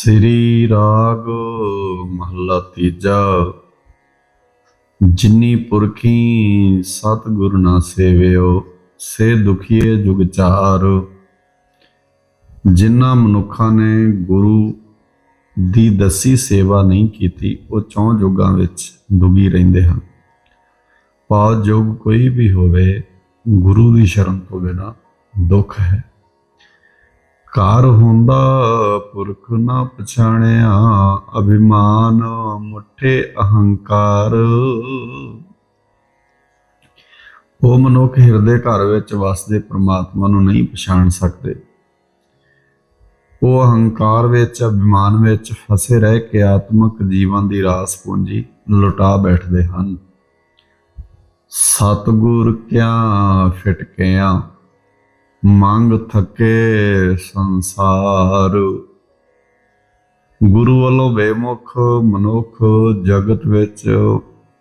ਸ੍ਰੀ ਰਾਗ ਮਹਲਾ ਤੀਜਾ। ਜਿਨੀ ਪੁਰਖੀ ਸਤਿਗੁਰ ਨਾ ਸੇਵਿਓ, ਸੇ ਦੁਖੀਏ ਜੁਗ ਚਾਰ। ਜਿਨ੍ਹਾਂ ਮਨੁੱਖਾਂ ਨੇ ਗੁਰੂ ਦੀ ਦਸੀ ਸੇਵਾ ਨਹੀਂ ਕੀਤੀ, ਉਹ ਚੌਂ ਜੁਗਾਂ ਵਿੱਚ ਦੁਖੀ ਰਹਿੰਦੇ ਹਨ। ਪਾ ਜੁਗ ਕੋਈ ਵੀ ਹੋਵੇ, ਗੁਰੂ ਦੀ ਸ਼ਰਨ ਤੋਂ ਬਿਨਾ ਦੁੱਖ ਹੈ। ਕਾਰ ਹੁੰਦਾ, ਪੁਰਖ ਨਾ ਪਛਾਣਿਆ, ਅਭਿਮਾਨ ਮੁੱਠੇ ਅਹੰਕਾਰ। ਉਹ ਮਨੁੱਖ ਹਿਰਦੇ ਘਰ ਵਿੱਚ ਵਸਦੇ ਪ੍ਰਮਾਤਮਾ ਨੂੰ ਨਹੀਂ ਪਛਾਣ ਸਕਦੇ। ਉਹ ਅਹੰਕਾਰ ਵਿੱਚ, ਅਭਿਮਾਨ ਵਿੱਚ ਫਸੇ ਰਹਿ ਕੇ ਆਤਮਿਕ ਜੀਵਨ ਦੀ ਰਾਸ ਪੂੰਜੀ ਲੁਟਾ ਬੈਠਦੇ ਹਨ। ਸਤਗੁਰ ਕਿਆ ਫਿਟਕਿਆ। ਮੰਗ ਥਕੇ ਸੰਸਾਰ। ਗੁਰੂ ਵੱਲੋਂ ਬੇਮੁਖ ਮਨੁੱਖ ਜਗਤ ਵਿੱਚ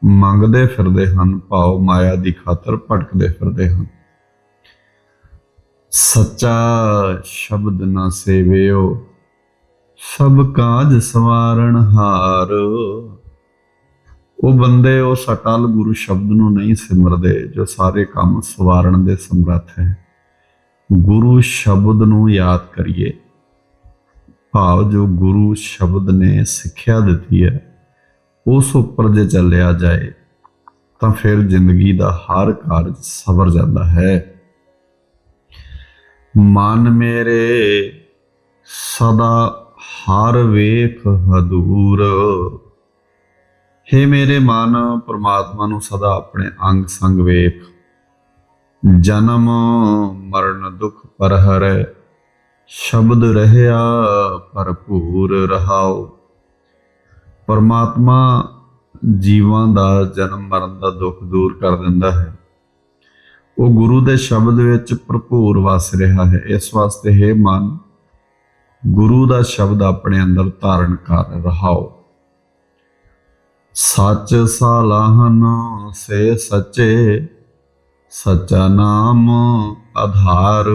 ਮੰਗਦੇ ਫਿਰਦੇ ਹਨ, ਭਾਵ ਮਾਇਆ ਦੀ ਖਾਤਰ ਭਟਕਦੇ ਫਿਰਦੇ ਹਨ। ਸੱਚਾ ਸ਼ਬਦ ਨਾ ਸੇਵਿਓ, ਸਭ ਕਾਜ ਸਵਾਰਨ ਹਾਰ। ਉਹ ਬੰਦੇ ਉਸ ਅਟਲ ਗੁਰੂ ਸ਼ਬਦ ਨੂੰ ਨਹੀਂ ਸਿਮਰਦੇ, ਜੋ ਸਾਰੇ ਕੰਮ ਸਵਾਰਨ ਦੇ ਸਮਰੱਥ ਹੈ। ਗੁਰੂ ਸ਼ਬਦ ਨੂੰ ਯਾਦ ਕਰੀਏ। ਭਾਵ ਜੋ ਗੁਰੂ ਸ਼ਬਦ ਨੇ ਸਿੱਖਿਆ ਦਿੱਤੀ ਹੈ, ਉਸ ਉੱਪਰ ਜੇ ਚੱਲਿਆ ਜਾਏ, ਤਾਂ ਫਿਰ ਜ਼ਿੰਦਗੀ ਦਾ ਹਰ ਕਾਰਜ ਸਵਰ ਜਾਂਦਾ ਹੈ। ਮਨ ਮੇਰੇ, ਸਦਾ ਹਰ ਵੇਖ ਹਦੂਰ। ਹੇ ਮੇਰੇ ਮਨ, ਪ੍ਰਮਾਤਮਾ ਨੂੰ ਸਦਾ ਆਪਣੇ ਅੰਗ ਸੰਗ ਵੇਖ। ਜਨਮ ਮਰਨ ਦੁਖ ਪਰ ਹਰੈ ਸ਼ਬਦ ਰਹਿਆ ਭਰਪੂਰ ਰਹਾਓ ਪਰਮਾਤਮਾ ਜੀਵਾਂ ਦਾ ਜਨਮ ਮਰਨ ਦਾ ਦੁੱਖ ਦੂਰ ਕਰ ਦਿੰਦਾ ਹੈ। ਉਹ ਗੁਰੂ ਦੇ ਸ਼ਬਦ ਵਿੱਚ ਭਰਪੂਰ ਵਸ ਰਿਹਾ ਹੈ। ਇਸ ਵਾਸਤੇ ਹੈ ਮਨ, ਗੁਰੂ ਦਾ ਸ਼ਬਦ ਆਪਣੇ ਅੰਦਰ ਧਾਰਨ ਕਰ ਰਹਾਓ ਸੱਚ ਸਾਲਾਹਨ ਸੇ ਸੱਚੇ ਸੱਚਾ ਨਾਮ ਆਧਾਰ।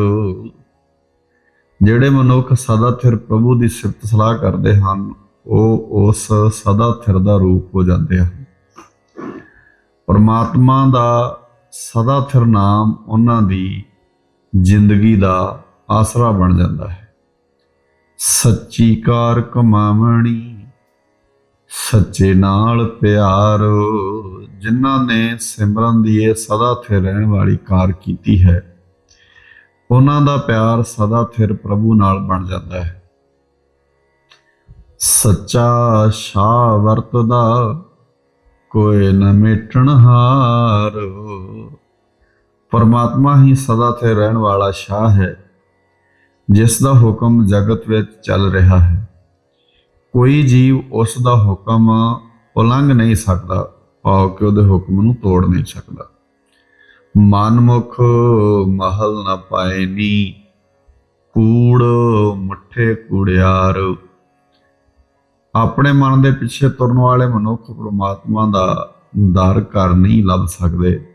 ਜਿਹੜੇ ਮਨੁੱਖ ਸਦਾ ਥਿਰ ਪ੍ਰਭੂ ਦੀ ਸਿਫਤ ਸਲਾਹ ਕਰਦੇ ਹਨ, ਉਹ ਉਸ ਸਦਾ ਥਿਰ ਦਾ ਰੂਪ ਹੋ ਜਾਂਦੇ ਹਨ। ਪਰਮਾਤਮਾ ਦਾ ਸਦਾ ਥਿਰ ਨਾਮ ਉਹਨਾਂ ਦੀ ਜ਼ਿੰਦਗੀ ਦਾ ਆਸਰਾ ਬਣ ਜਾਂਦਾ ਹੈ। ਸੱਚੀ ਕਾਰ ਕਮਾਵਣੀ ਸੱਚੇ ਨਾਲ ਪਿਆਰ। ਜਿਨ੍ਹਾਂ ਨੇ ਸਿਮਰਨ ਦੀ ਇਹ ਸਦਾ ਥਿਰ ਰਹਿਣ ਵਾਲੀ ਕਾਰ ਕੀਤੀ ਹੈ, ਉਹਨਾਂ ਦਾ ਪਿਆਰ ਸਦਾ ਥਿਰ ਪ੍ਰਭੂ ਨਾਲ ਬਣ ਜਾਂਦਾ ਹੈ। ਸੱਚਾ ਸ਼ਾ ਵਰਤਦਾ, ਕੋਈ ਨ ਮਿਟਣ ਹਾਰ। ਪਰਮਾਤਮਾ ਹੀ ਸਦਾ ਥਿਰ ਰਹਿਣ ਵਾਲਾ ਸ਼ਾਹ ਹੈ, ਜਿਸ ਦਾ ਹੁਕਮ ਜਗਤ ਵਿੱਚ ਚੱਲ ਰਿਹਾ ਹੈ। ਕੋਈ ਜੀਵ ਉਸ ਦਾ ਹੁਕਮ ਉਲੰਘ ਨਹੀਂ ਸਕਦਾ। ਭਾਵ ਕਿ ਉਹਦੇ ਹੁਕਮ ਨੂੰ ਤੋੜ ਨਹੀਂ ਸਕਦਾ। ਮਨਮੁਖ ਮਹਲ ਨਾ ਪਾਏ ਨੀ ਕੂੜ ਮੁੱਠੇ ਕੁੜਿਆਰ। ਆਪਣੇ ਮਨ ਦੇ ਪਿੱਛੇ ਤੁਰਨ ਵਾਲੇ ਮਨੁੱਖ ਪ੍ਰਮਾਤਮਾ ਦਾ ਦਰ ਕਰ ਨਹੀਂ ਲੱਭ ਸਕਦੇ।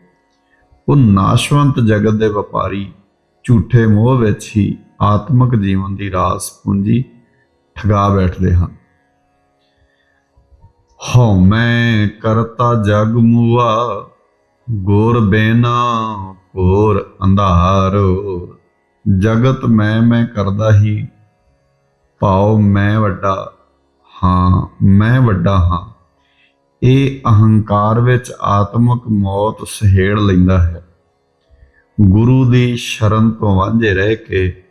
ਉਹ ਨਾਸ਼ਵੰਤ ਜਗਤ ਦੇ ਵਪਾਰੀ, ਝੂਠੇ ਮੋਹ ਵਿੱਚ ਹੀ ਆਤਮਿਕ ਜੀਵਨ ਦੀ ਰਾਸ ਪੂੰਜੀ ਠਗਾ ਬੈਠਦੇ ਹਨ। ਹਉ ਮੈਂ ਕਰਤਾ ਜਗ ਮੂਆ, ਗੋਰ ਬੇਨਾ ਕੋਰ ਅੰਧਾਰ। ਜਗਤ ਮੈਂ ਮੈਂ ਕਰਦਾ ਹੀ, ਭਾਉ ਮੈਂ ਵੱਡਾ ਹਾਂ, ਮੈਂ ਵੱਡਾ ਹਾਂ। ਇਹ ਅਹੰਕਾਰ ਵਿੱਚ ਆਤਮਿਕ ਮੌਤ ਸਹੇੜ ਲੈਂਦਾ ਹੈ। ਗੁਰੂ ਦੀ ਸ਼ਰਨ ਤੋਂ ਵਾਂਝੇ ਰਹਿ ਕੇ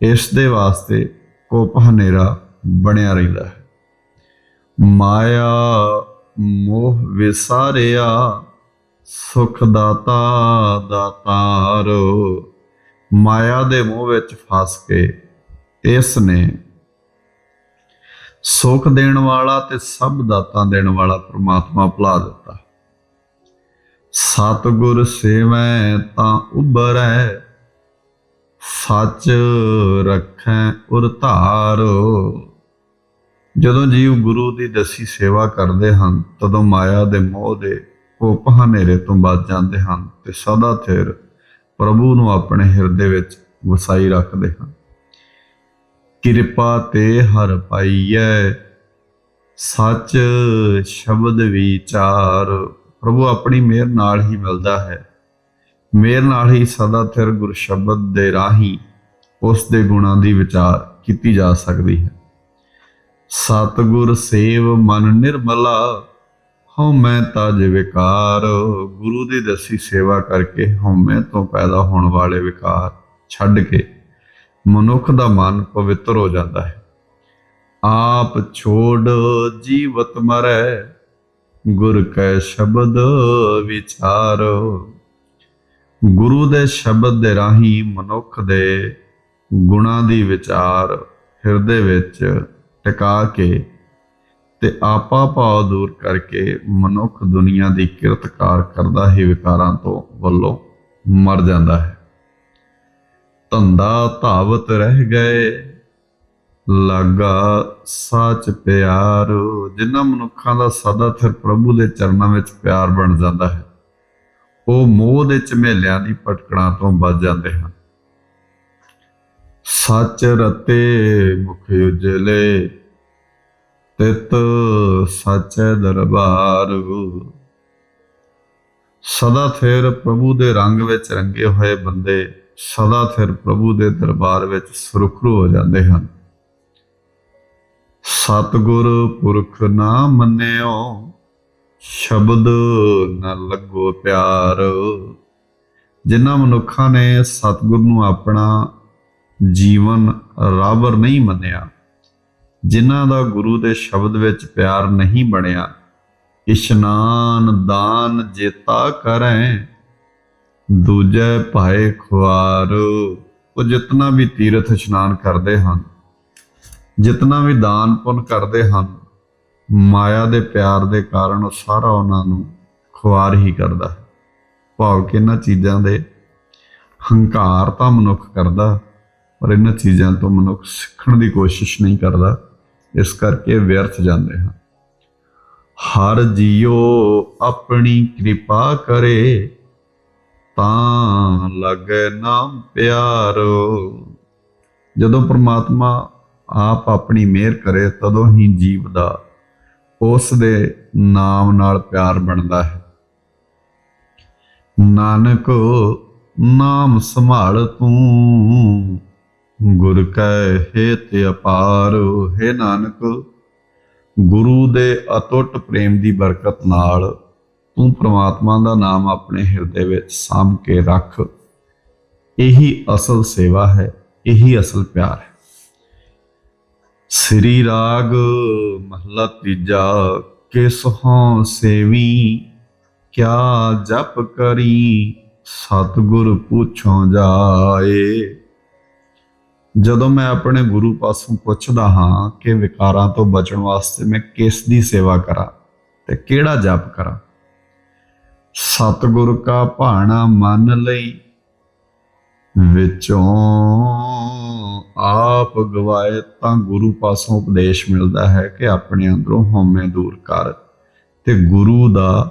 ਇਸ ਦੇ ਵਾਸਤੇ ਕੋਪ ਹਨੇਰਾ ਬਣਿਆ ਰਹਿੰਦਾ ਹੈ। ਮਾਇਆ ਮੋਹ ਵਿਸਾਰਿਆ, ਸੁਖ ਦਾਤਾ ਦਾਤਾਰ ਮਾਇਆ ਦੇ ਮੋਹ ਵਿੱਚ ਫਸ ਕੇ ਇਸ ਨੇ ਸੁਖ ਦੇਣ ਵਾਲਾ ਤੇ ਸਭ ਦਾਤਾਂ ਦੇਣ ਵਾਲਾ ਪ੍ਰਮਾਤਮਾ ਭੁਲਾ ਦਿੱਤਾ। ਸਤਗੁਰ ਸੇਵੈ ਤਾਂ ਉਬਰੈ ਸੱਚ ਰੱਖੈ ਉਰ ਧਾਰੋ। ਜਦੋਂ ਜੀਵ ਗੁਰੂ ਦੀ ਦਸੀ ਸੇਵਾ ਕਰਦੇ ਹਨ, ਤਦੋਂ ਮਾਇਆ ਦੇ ਮੋਹ ਦੇ ਕੋਪ ਹਨੇਰੇ ਤੋਂ ਬਚ ਜਾਂਦੇ ਹਨ ਤੇ ਸਦਾ ਥਿਰ ਪ੍ਰਭੂ ਨੂੰ ਆਪਣੇ ਹਿਰਦੇ ਵਿੱਚ ਵਸਾਈ ਰੱਖਦੇ ਹਨ। ਕਿਰਪਾ ਤੇ ਹਰ ਪਾਈਐ, ਸੱਚ ਸ਼ਬਦ ਵਿਚਾਰ। ਪ੍ਰਭੂ ਆਪਣੀ ਮਿਹਰ ਨਾਲ ਹੀ ਮਿਲਦਾ ਹੈ। ਮਿਹਰ ਨਾਲ ਹੀ ਸਦਾ ਥਿਰ ਗੁਰ ਸ਼ਬਦ ਦੇ ਰਾਹੀਂ ਉਸ ਦੇ ਗੁਣਾਂ ਦੀ ਵਿਚਾਰ ਕੀਤੀ ਜਾ ਸਕਦੀ ਹੈ। ਸਤਿਗੁਰ ਸੇਵ ਮਨ ਨਿਰਮਲਾ ਹਉਮੈ ਤਜ ਵਿਕਾਰ। ਗੁਰੂ ਦੀ ਦਸੀ ਸੇਵਾ ਕਰਕੇ ਹਉਮੈ ਤੋਂ ਪੈਦਾ ਹੋਣ ਵਾਲੇ ਵਿਕਾਰ ਛੱਡ ਕੇ ਮਨੁੱਖ ਦਾ ਮਨ ਪਵਿੱਤਰ ਹੋ ਜਾਂਦਾ ਹੈ। ਆਪ ਛੋੜ ਜੀਵਤ ਮਰੈ, ਗੁਰ ਕੈ ਸ਼ਬਦ ਵਿਚਾਰੋ। ਗੁਰੂ ਦੇ ਸ਼ਬਦ ਦੇ ਰਾਹੀਂ ਮਨੁੱਖ ਦੇ ਗੁਣਾਂ ਦੀ ਵਿਚਾਰ ਹਿਰਦੇ ਵਿੱਚ ਟਿਕਾ ਕੇ ਤੇ ਆਪਾ ਭਾਵ ਦੂਰ ਕਰਕੇ ਮਨੁੱਖ ਦੁਨੀਆ ਦੀ ਕਿਰਤਕਾਰ ਕਰਦਾ ਹੀ ਵਿਕਾਰਾਂ ਤੋਂ ਵੱਲੋਂ ਮਰ ਜਾਂਦਾ ਹੈ। ਧੰਦਾ ਧਾਵਤ ਰਹਿ ਗਏ, ਲਾਗਾ ਸੱਚ ਪਿਆਰ, ਜਿਨ੍ਹਾਂ ਮਨੁੱਖਾਂ ਦਾ ਸਦਾ ਥਿਰ ਪ੍ਰਭੂ ਦੇ ਚਰਨਾਂ ਵਿੱਚ ਪਿਆਰ ਬਣ ਜਾਂਦਾ ਹੈ। ਉਹ ਮੋਹ ਦੇ ਝਮੇਲਿਆਂ ਦੀ ਭਟਕਣਾ ਤੋਂ ਬਚ ਜਾਂਦੇ ਹਨ। ਸੱਚ ਰਤੇ ਮੁਖ ਉਜਲੇ, ਤਿਤ ਸੱਚੇ ਦਰਬਾਰ ਸਦਾ ਥਿਰ ਪ੍ਰਭੂ ਦੇ ਰੰਗ ਵਿੱਚ ਰੰਗੇ ਹੋਏ ਬੰਦੇ ਸਦਾ ਥਿਰ ਪ੍ਰਭੂ ਦੇ ਦਰਬਾਰ ਵਿੱਚ ਸੁਰਖਰੂ ਹੋ ਜਾਂਦੇ ਹਨ। ਸਤਿਗੁਰ ਪੁਰਖ ਨਾ ਮੰਨਿਓ, ਸ਼ਬਦ ਨਾ ਲੱਗੋ ਪਿਆਰ। ਜਿਨ੍ਹਾਂ ਮਨੁੱਖਾਂ ਨੇ ਸਤਿਗੁਰ ਨੂੰ ਆਪਣਾ ਜੀਵਨ ਰਾਬਰ ਨਹੀਂ ਮੰਨਿਆ, ਜਿਨ੍ਹਾਂ ਦਾ ਗੁਰੂ ਦੇ ਸ਼ਬਦ ਵਿੱਚ ਪਿਆਰ ਨਹੀਂ ਬਣਿਆ, ਇਸ਼ਨਾਨ ਦਾਨ ਜੇਤਾ ਕਰੈ, ਦੂਜੇ ਭਾਏ ਖੁਆਰ। ਉਹ ਜਿਤਨਾ ਵੀ ਤੀਰਥ ਇਸ਼ਨਾਨ ਕਰਦੇ ਹਨ, ਜਿਤਨਾ ਵੀ ਦਾਨ ਪੁੰਨ ਕਰਦੇ ਹਨ, ਮਾਇਆ ਦੇ ਪਿਆਰ ਦੇ ਕਾਰਨ ਉਹ ਸਾਰਾ ਉਹਨਾਂ ਨੂੰ ਖੁਆਰ ਹੀ ਕਰਦਾ। ਭਾਵ ਕਿ ਇਹਨਾਂ ਚੀਜ਼ਾਂ ਦੇ ਹੰਕਾਰ ਤਾਂ ਮਨੁੱਖ ਕਰਦਾ। ਪਰ ਇਹਨਾਂ ਚੀਜ਼ਾਂ ਤੋਂ ਮਨੁੱਖ ਸਿੱਖਣ ਦੀ ਕੋਸ਼ਿਸ਼ ਨਹੀਂ ਕਰਦਾ, ਇਸ ਕਰਕੇ ਵਿਅਰਥ ਜਾਂਦੇ ਹਨ। ਹਰ ਜੀਉ ਆਪਣੀ ਕਿਰਪਾ ਕਰੇ, ਤਾਂ ਲੱਗੇ ਨਾਮ ਪਿਆਰੋ। ਜਦੋਂ ਪ੍ਰਮਾਤਮਾ ਆਪ ਆਪਣੀ ਮਿਹਰ ਕਰੇ, ਤਦੋਂ ਹੀ ਜੀਵ ਦਾ ਉਸ ਦੇ ਨਾਮ ਨਾਲ ਪਿਆਰ ਬਣਦਾ ਹੈ। ਨਾਨਕ, ਨਾਮ ਸੰਭਾਲ ਤੂੰ। ਗੁਰ ਕੈ ਹੇਤ ਅਪਾਰ, ਹੈ ਨਾਨਕ, ਗੁਰੂ ਦੇ ਅਟੁੱਟ ਪ੍ਰੇਮ ਦੀ ਬਰਕਤ ਨਾਲ ਤੂੰ ਪ੍ਰਮਾਤਮਾ ਦਾ ਨਾਮ ਆਪਣੇ ਹਿਰਦੇ ਵਿੱਚ ਸਾਂਭ ਕੇ ਰੱਖ। ਇਹੀ ਅਸਲ ਸੇਵਾ ਹੈ, ਇਹੀ ਅਸਲ ਪਿਆਰ ਹੈ। ਸ੍ਰੀ ਰਾਗ ਮਹਲਾ ਤੀਜਾ, ਕਿਸ ਹੋਂ ਸੇਵੀ, ਕਿਆ ਜਪ ਕਰੀ, ਸਤਿਗੁਰ ਪੁੱਛੋ ਜਾਏ। ਜਦੋਂ ਮੈਂ ਆਪਣੇ ਗੁਰੂ ਪਾਸੋਂ ਪੁੱਛਦਾ ਹਾਂ ਕਿ ਵਿਕਾਰਾਂ ਤੋਂ ਬਚਣ ਵਾਸਤੇ ਮੈਂ ਕਿਸ ਦੀ ਸੇਵਾ ਕਰਾਂ ਤੇ ਕਿਹੜਾ ਜਪ ਕਰਾਂ, ਸਤਿਗੁਰ ਕਾ ਭਾਣਾ ਮੰਨ ਲਈ ਵਿੱਚੋਂ ਆਪ ਗਵਾਏ ਤਾਂ ਗੁਰੂ ਪਾਸੋਂ ਉਪਦੇਸ਼ ਮਿਲਦਾ ਹੈ ਕਿ ਆਪਣੇ ਅੰਦਰੋਂ ਹਉਮੈ ਦੂਰ ਕਰ ਤੇ ਗੁਰੂ ਦਾ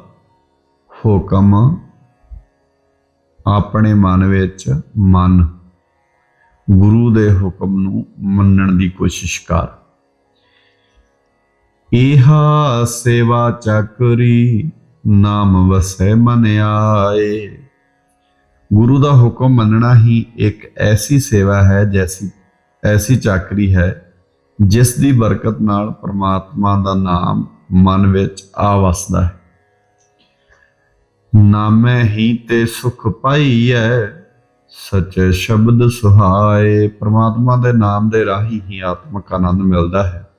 ਹੁਕਮ ਆਪਣੇ ਮਨ ਵਿੱਚ ਮੰਨ ਗੁਰੂ ਦੇ ਹੁਕਮ ਨੂੰ ਮੰਨਣ ਦੀ ਕੋਸ਼ਿਸ਼ ਕਰ। ਇਹਾ ਸੇਵਾ ਚੱਕਰੀ ਨਾਮ ਵਸੈ ਮਨ ਆਏ। ਗੁਰੂ ਦਾ ਹੁਕਮ ਮੰਨਣਾ ਹੀ ਇੱਕ ਐਸੀ ਸੇਵਾ ਹੈ, ਜੈਸੀ, ਐਸੀ ਚਾਕਰੀ ਹੈ, ਜਿਸ ਦੀ ਬਰਕਤ ਨਾਲ ਪ੍ਰਮਾਤਮਾ ਦਾ ਨਾਮ ਮਨ ਵਿੱਚ ਆ ਵਸਦਾ ਹੈ। ਨਾਮੈ ਹੀ ਤੇ ਸੁਖ ਪਾਈਐ ਸੱਚੇ ਸ਼ਬਦ ਸੁਹਾਏ, ਪ੍ਰਮਾਤਮਾ ਦੇ ਨਾਮ ਦੇ ਰਾਹੀਂ ਹੀ ਆਤਮਿਕ ਆਨੰਦ ਮਿਲਦਾ ਹੈ।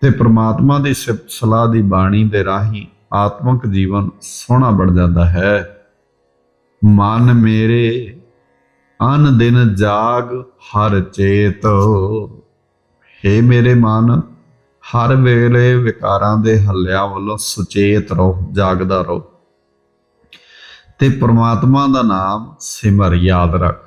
ਤੇ ਪ੍ਰਮਾਤਮਾ ਦੀ ਸਿਫਤ ਸਲਾਹ ਦੀ ਬਾਣੀ ਦੇ ਰਾਹੀਂ ਆਤਮਿਕ ਜੀਵਨ ਸੋਹਣਾ ਬਣ ਜਾਂਦਾ ਹੈ। ਮਨ ਮੇਰੇ, ਅਨ ਦਿਨ ਜਾਗ ਹਰ ਚੇਤ। ਹੈ ਮੇਰੇ ਮਨ, ਹਰ ਵੇਲੇ ਵਿਕਾਰਾਂ ਦੇ ਹੱਲਿਆਂ ਵੱਲੋਂ ਸੁਚੇਤ ਰਹੋ, ਜਾਗਦਾ ਰਹੋ। ਤੇ ਪ੍ਰਮਾਤਮਾ ਦਾ ਨਾਮ ਸਿਮਰ ਯਾਦ ਰੱਖ।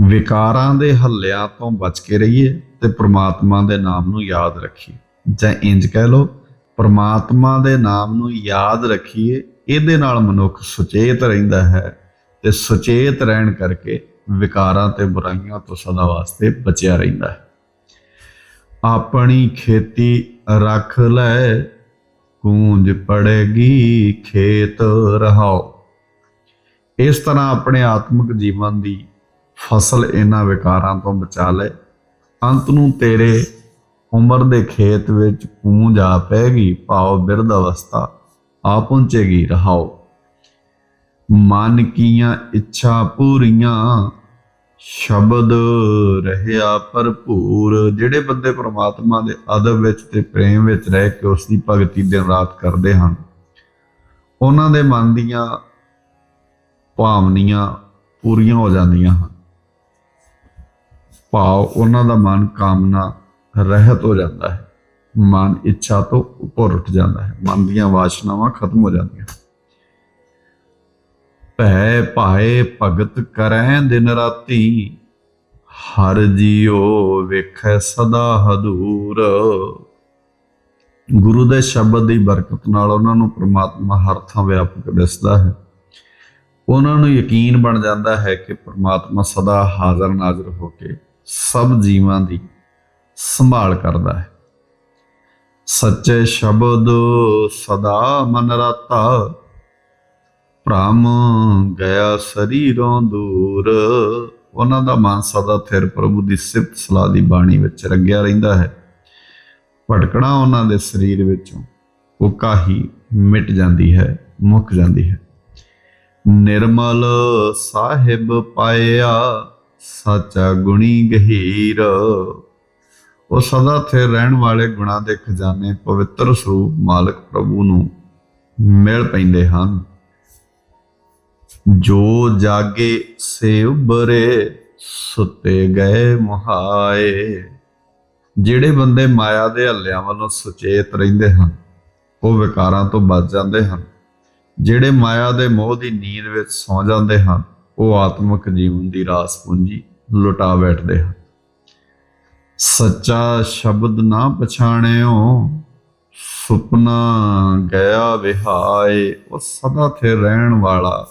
ਵਿਕਾਰਾਂ ਦੇ ਹੱਲਿਆਂ ਤੋਂ ਬਚ ਕੇ ਰਹੀਏ ਤੇ ਪ੍ਰਮਾਤਮਾ ਦੇ ਨਾਮ ਨੂੰ ਯਾਦ ਰੱਖੀਏ। ਜਾਂ ਇੰਜ ਕਹਿ ਲੋ ਪ੍ਰਮਾਤਮਾ ਦੇ ਨਾਮ ਨੂੰ ਯਾਦ ਰੱਖੀਏ, ਇਹਦੇ ਨਾਲ ਮਨੁੱਖ ਸੁਚੇਤ ਰਹਿੰਦਾ ਹੈ ਤੇ ਸੁਚੇਤ ਰਹਿਣ ਕਰਕੇ ਵਿਕਾਰਾਂ ਤੇ ਬੁਰਾਈਆਂ ਤੋਂ ਸਦਾ ਵਾਸਤੇ ਬਚਿਆ ਰਹਿੰਦਾ ਹੈ। ਆਪਣੀ ਖੇਤੀ ਰੱਖ ਲੈ ਕੂੰਜ ਪੜੇਗੀ, ਖੇਤ ਰਹਾਓ। ਇਸ ਤਰ੍ਹਾਂ ਆਪਣੇ ਆਤਮਿਕ ਜੀਵਨ ਦੀ ਫਸਲ ਇਹਨਾਂ ਵਿਕਾਰਾਂ ਤੋਂ ਬਚਾ ਲੈ। ਅੰਤ ਨੂੰ ਤੇਰੇ ਉਮਰ ਦੇ ਖੇਤ ਵਿੱਚ ਕੂੰਜ ਆ ਪੈਗੀ, ਭਾਵ ਬਿਰਧ ਅਵਸਥਾ ਆ ਪਹੁੰਚੇਗੀ, ਰਹਾਓ। ਮਨ ਕੀਆਂ ਇੱਛਾ ਪੂਰੀਆਂ ਸ਼ਬਦ ਰਹਿਆ ਭਰਪੂਰ। ਜਿਹੜੇ ਬੰਦੇ ਪ੍ਰਮਾਤਮਾ ਦੇ ਅਦਬ ਵਿੱਚ ਤੇ ਪ੍ਰੇਮ ਵਿੱਚ ਰਹਿ ਕੇ ਉਸ ਦੀ ਭਗਤੀ ਦਿਨ ਰਾਤ ਕਰਦੇ ਹਨ, ਉਹਨਾਂ ਦੇ ਮਨ ਦੀਆਂ ਭਾਵਨੀਆਂ ਪੂਰੀਆਂ ਹੋ ਜਾਂਦੀਆਂ ਹਨ। ਭਾਵ ਉਹਨਾਂ ਦਾ ਮਨ ਕਾਮਨਾ ਰਹਿਤ ਹੋ ਜਾਂਦਾ ਹੈ। ਮਨ ਇੱਛਾ ਤੋਂ ਉੱਪਰ ਉੱਠ ਜਾਂਦਾ ਹੈ। ਮਨ ਦੀਆਂ ਵਾਸ਼ਨਾਵਾਂ ਖਤਮ ਹੋ ਜਾਂਦੀਆਂ ਹਨ। ਭੈ ਭਾਏ ਭਗਤ ਕਰੈ ਦਿਨ ਰਾਤੀ। ਹਰ ਜੀਉ ਵੇਖੈ ਸਦਾ ਹਦੂਰ। ਗੁਰੂ ਦੇ ਸ਼ਬਦ ਦੀ ਬਰਕਤ ਨਾਲ ਉਹਨਾਂ ਨੂੰ ਪ੍ਰਮਾਤਮਾ ਹਰ ਥਾਂ ਵਿਆਪਕ ਦਿਸਦਾ ਹੈ। ਉਹਨਾਂ ਨੂੰ ਯਕੀਨ ਬਣ ਜਾਂਦਾ ਹੈ ਕਿ ਪ੍ਰਮਾਤਮਾ ਸਦਾ ਹਾਜ਼ਰ ਨਾਜ਼ਰ ਹੋ ਕੇ ਸਭ ਜੀਵਾਂ ਦੀ ਸੰਭਾਲ ਕਰਦਾ ਹੈ। ਸੱਚੇ ਸ਼ਬਦ ਸਦਾ ਮਨ ਰਾਤਾ। ਭ੍ਰਮ ਗਿਆ ਸਰੀਰੋਂ ਦੂਰ। ਉਹਨਾਂ ਦਾ ਮਨ ਸਦਾ ਥਿਰ ਪ੍ਰਭੂ ਦੀ ਸਿਫਤ ਸਲਾਹ ਦੀ ਬਾਣੀ ਵਿੱਚ ਰੰਗਿਆ ਰਹਿੰਦਾ ਹੈ। ਭਟਕਣਾ ਉਹਨਾਂ ਦੇ ਸਰੀਰ ਵਿੱਚੋਂ ਉਹ ਕਾਹੀ ਮਿਟ ਜਾਂਦੀ ਹੈ, ਮੁੱਕ ਜਾਂਦੀ ਹੈ। ਨਿਰਮਲ ਸਾਹਿਬ ਪਾਇਆ ਸਾਚਾ ਗੁਣੀ ਗਹੀਰ। ਉਹ ਸਦਾ ਥੇ ਰਹਿਣ ਵਾਲੇ ਗੁਣਾਂ ਦੇ ਖਜ਼ਾਨੇ ਪਵਿੱਤਰ ਸਰੂਪ ਮਾਲਕ ਪ੍ਰਭੂ ਨੂੰ ਮਿਲ ਪੈਂਦੇ ਹਨ। ਜੋ ਜਾਗੇ ਸੇ ਉਬਰੇ ਸੁੱਤੇ ਗਏ ਮੁਹਾਏ। ਜਿਹੜੇ ਬੰਦੇ ਮਾਇਆ ਦੇ ਹੱਲਿਆਂ ਵੱਲੋਂ ਸੁਚੇਤ ਰਹਿੰਦੇ ਹਨ, ਉਹ ਵਿਕਾਰਾਂ ਤੋਂ ਬਚ ਜਾਂਦੇ ਹਨ। ਜਿਹੜੇ ਮਾਇਆ ਦੇ ਮੋਹ ਦੀ ਨੀਂਦ ਵਿੱਚ ਸੌ ਜਾਂਦੇ ਹਨ, ਉਹ ਆਤਮਿਕ ਜੀਵਨ ਦੀ ਰਾਸ ਪੂੰਜੀ ਲੁਟਾ ਬੈਠਦੇ ਹਨ। ਸੱਚਾ ਸ਼ਬਦ ਨਾ ਪਛਾਣਿਓ, ਸੁਪਨਾ ਗਿਆ ਵਿਹਾਏ, ਉਹ ਸਦਾ ਥੇ ਰਹਿਣ ਵਾਲਾ